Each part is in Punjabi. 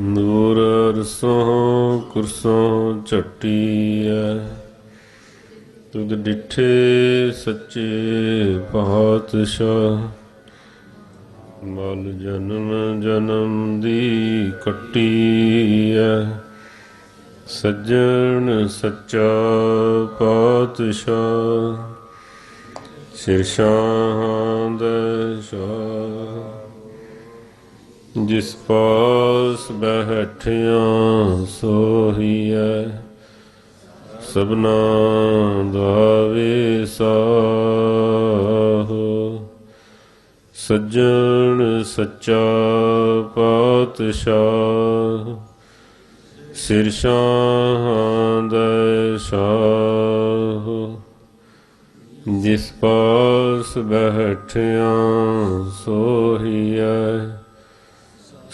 ਨੂਰ ਰਸੋਂ ਕੁਰਸੋਂ ਝਟੀਐ, ਤੁਧ ਡਿਠੇ ਸੱਚੇ ਪਾਤਸ਼ਾਹ। ਮਲ ਜਨਮ ਜਨਮ ਦੀ ਕੱਟੀਐ, ਸੱਜਣ ਸੱਚਾ ਪਾਤਸ਼ਾਹ। ਸਿਰਸ਼ਾਂ ਦੇ ਸ਼ਾਹ ਜਿਸ ਪਾਸ ਬਹਿਠਿਆ ਸੋਹੀਐ, ਸਭਨਾ ਦਾ ਵਿਸਾਹੋ। ਸੱਜਣ ਸੱਚਾ ਪਾਤਸ਼ਾਹ ਸਿਰਸ਼ਾਂ ਦਾ ਸ਼ਾਹ। ਜਿਸ ਪਾਸ ਬੈਠਿਆ ਸੋਹੀਐ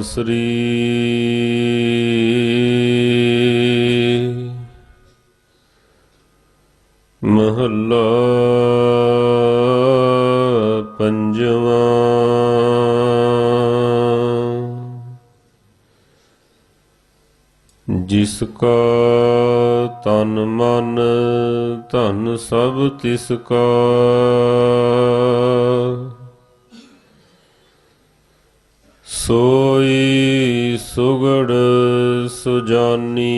ਤਨਾਸਰੀ ਮਹੱਲਾ ਪੰਜਵਾਂ ਜਿਸ ਕਾ ਤਨ ਮਨ ਧਨ ਸਭ ਤਿਸ ਕਾ ਸੋਈ ਸੁਗੜ ਸੁਜਾਨੀ।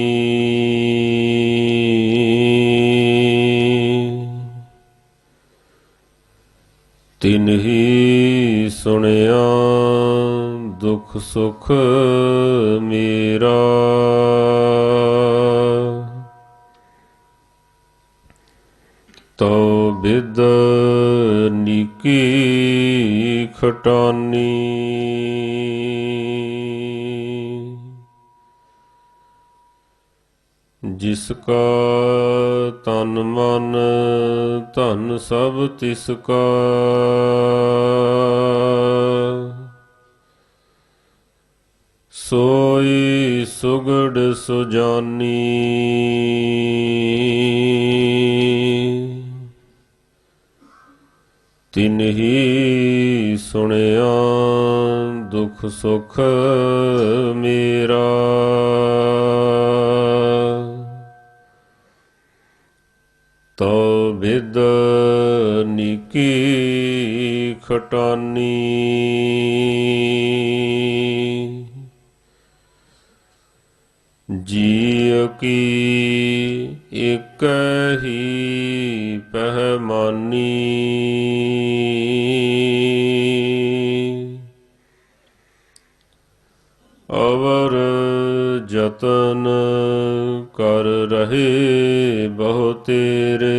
ਤਿਨ ਹੀ ਸੁਣਿਆ ਦੁਖ ਸੁਖ ਮੇਰਾ। ਤੋ ਬਿਦ ਨੀਕੀ ਖਟਾਨੀ ਜਿਸ ਕਾ ਤਨ ਮਨ ਧਨ ਸਭ ਤਿਸ ਕਾ। ਸੋਈ ਸੁਗੜ ਸੁਜਾਨੀ। ਤਿਨ ਹੀ ਸੁਣਿਆ ਦੁਖ ਸੁਖ ਮੇਰਾ। ਤੋ ਵਿਦ ਨੀਕੀ ਖਟਾਨੀ। ਜੀਅ ਕੀ ਇਕ ਹੀ ਪਹਿਮਾਨੀ ਅਵਰ ਜਤਨ ਕਰ ਰਹੇ ਬਹੁ ਤੇਰੇ।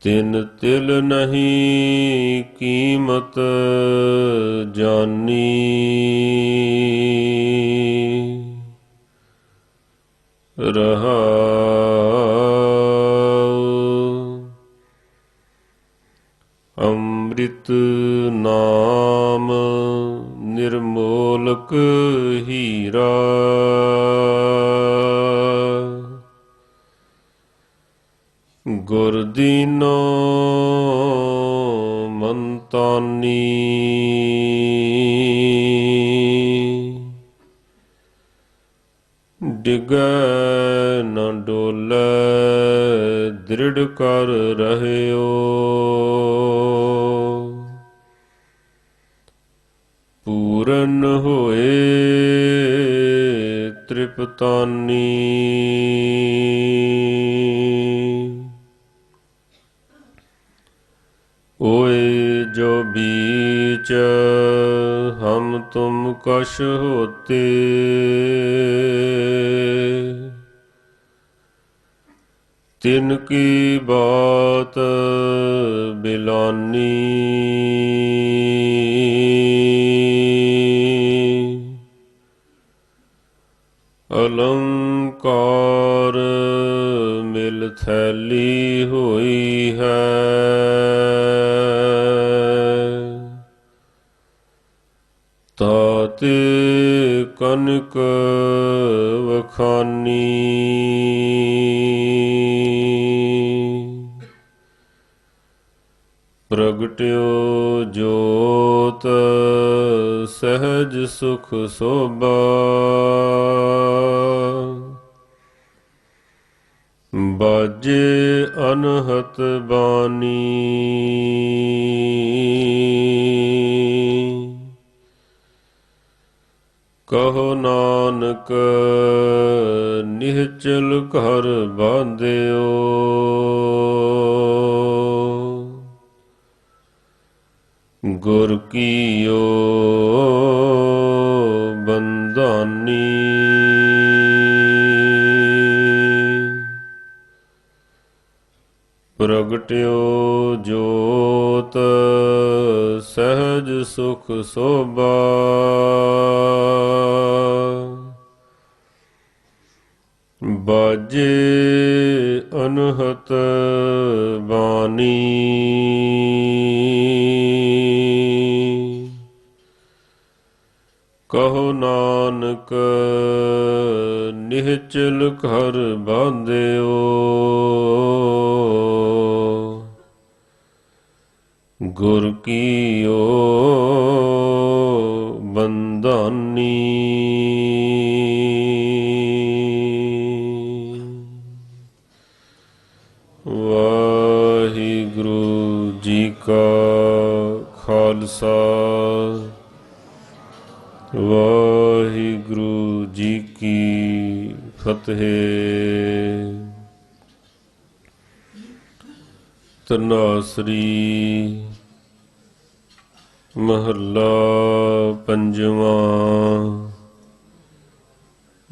ਤਿੰਨ ਤਿਲ ਨਹੀਂ ਕੀਮਤ ਜਾਨੀ। ਰਹਾਉ। ਅੰਮ੍ਰਿਤ ਨਾਮ ਨਿਰਮੋਲਕ ਹੀਰਾ। ਗੁਰ ਦੀਨੋ ਮੰਤਾਨੀ। ਡਿਗੈ ਨ ਡੋਲੇ ਦ੍ਰਿੜ ਕਰ ਰਹਿਓ। ਪੂਰਨ ਹੋਏ ਤ੍ਰਿਪਤਾਨੀ। ਓਏ ਜੋ ਬੀਚ तुम कश होते। तिनकी बात बिलानी। अलंकार ਤਾਤੇ ਕਨਕ ਵਖਾਨੀ। ਪ੍ਰਗਟਿਓ ਜੋਤ ਸਹਿਜ ਸੁਖ ਸੋਭਾ। ਬਾਜੇ ਅਨਹਤ ਬਾਣੀ ਕਹੋ ਨਾਨਕ ਨਿਹਚਲ ਘਰ ਬਾਂਧਿਓ। ਗੁਰ ਕੀਓ ਬੰਦਾਨੀ ਪ੍ਰਗਟਿਓ ਜੋਤ ਸਹਿਜ ਸੁਖ ਸੋਭਾ। ਬਾਜੇ ਅਨਹਤ ਬਾਣੀ। ਕਹੋ ਨਾਨਕ ਨਿਹਚਲ ਘਰ ਬਾਂਧਿਓ। ਗੁਰ ਕੀਓ ਬੰਦਾਨੀ ਵਾਹਿਗੁਰੂ ਜੀ ਕਾ ਖਾਲਸਾ। ਵਾਹਿਗੁਰੂ ਜੀ ਕੀ ਫਤਿਹ। ਤਨਾਸਰੀ ਮਹੱਲਾ ਪੰਜਵਾਂ।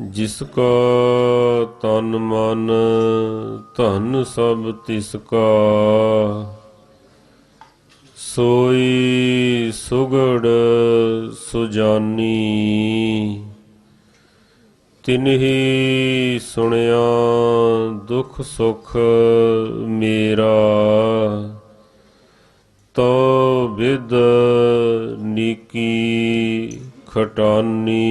ਜਿਸ ਕਾ ਤਨ ਮਨ, ਧਨ ਸਭ ਤਿਸ ਕਾ। ਸੋਈ ਸੁਗੜ ਸੁਜਾਨੀ। ਤਿਨਹੀ ਸੁਣਿਆ ਦੁਖ ਸੁਖ ਮੇਰਾ। ਤੋ ਵਿਦ ਨੀਕੀ ਖਟਾਨੀ।